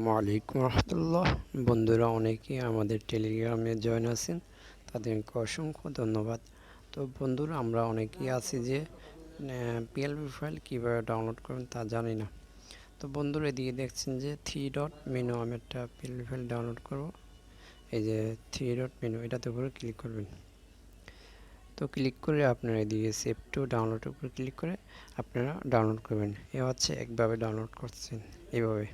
আসসালামু আলাইকুম রহমতুল্লাহ। বন্ধুরা, অনেকেই আমাদের টেলিগ্রামে জয়েন আছেন। তাদেরকে অসংখ্য ধন্যবাদ। তো বন্ধুরা, আমরা অনেকেই আছি যে পিএলপি ফাইল কীভাবে ডাউনলোড করবেন তা জানি না। তো বন্ধুরা, এদিকে দেখছেন যে থ্রি ডট মেনু আমি একটা পিএলপি ফাইল ডাউনলোড করব। এই যে থ্রি ডট মেনু এটাতে উপরে ক্লিক করবেন। তো ক্লিক করে আপনারা এদিকে সেভ টু ডাউনলোডের উপর ক্লিক করে আপনারা ডাউনলোড করবেন। এ হচ্ছে একভাবে ডাউনলোড করছেন এইভাবে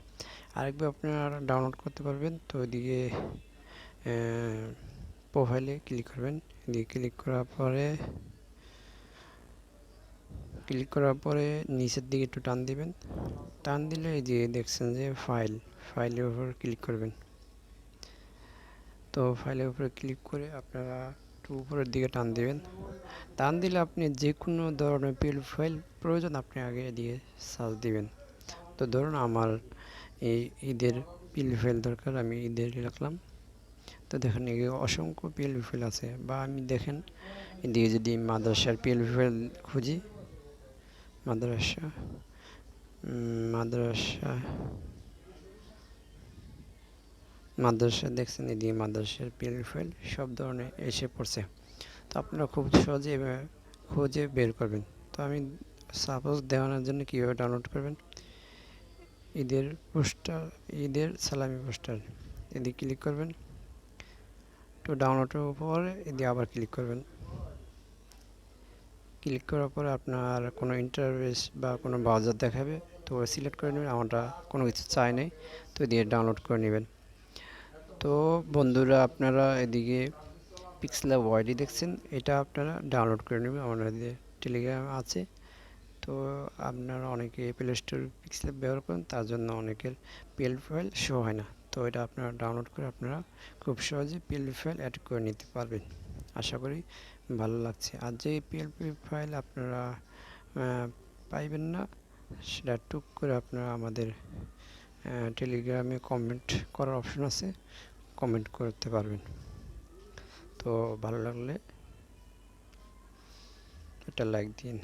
আরেকবার আপনারা ডাউনলোড করতে পারবেন, তো এদিকে প্রোফাইলে ক্লিক করবেন। এদিকে ক্লিক করার পরে, ক্লিক করার পরে নিচের দিকে একটু টান দিবেন। টান দিলে এই যে দেখছেন যে ফাইল ফাইলের উপর ক্লিক করবেন। তো ফাইলের উপরে ক্লিক করে আপনারা একটু উপরের দিকে টান দিবেন। টান দিলে আপনি যে কোনো ধরনের পিএল ফাইল প্রয়োজন আপনি আগে দিয়ে সার্চ দিবেন। তো ধরুন আমার এই ঈদের পিএল ফাইল দরকার, আমি ঈদের রাখলাম। তো দেখেন এগুলো অসংখ্য পিএল ফাইল আছে বা আমি দেখেন এদিকে যদি মাদ্রাসার পিএল ফাইল খুঁজি, মাদ্রাসা মাদ্রাসা মাদ্রাসা দেখছেন, এদিকে মাদ্রাসার পিএল ফাইল সব ধরনের এসে পড়ছে। তো আপনারা খুব সহজে খুঁজে বের করবেন। তো আমি সাপোজ দেওয়ানোর জন্য কীভাবে ডাউনলোড করবেন? ঈদের পোস্টার, ঈদের সালামি পোস্টার। এদিকে ক্লিক করবেন। তো ডাউনলোডের উপর এদিকে আবার ক্লিক করবেন। ক্লিক করার পরে আপনার কোনো ইন্টারভেস বা কোনো ব্রাউজার দেখাবে। তো সিলেক্ট করে নেবেন, আমারটা কোনো কিছু চাই নাই। তো দিয়ে ডাউনলোড করে নেবেন। তো বন্ধুরা, আপনারা এদিকে পিক্সেলা ওয়াইডি দেখছেন। এটা আপনারা ডাউনলোড করে নেবেন। আমাদের টেলিগ্রাম আছে। তো আপনারা অনেকে প্লে স্টোর পিক্সেল ব্যবহার করেন, তার জন্য অনেকের পিএল ফাইল শো হয় না। তো এটা আপনারা ডাউনলোড করে আপনারা খুব সহজে পিএল ফাইল অ্যাড করে নিতে পারবেন। আশা করি ভালো লাগছে। আর যে পিএলপি ফাইল আপনারা পাইবেন না, সেটা টুক করে আপনারা আমাদের টেলিগ্রামে কমেন্ট করার অপশন আছে। কমেন্ট করতে পারবেন। তো ভালো লাগলে একটা লাইক দিন।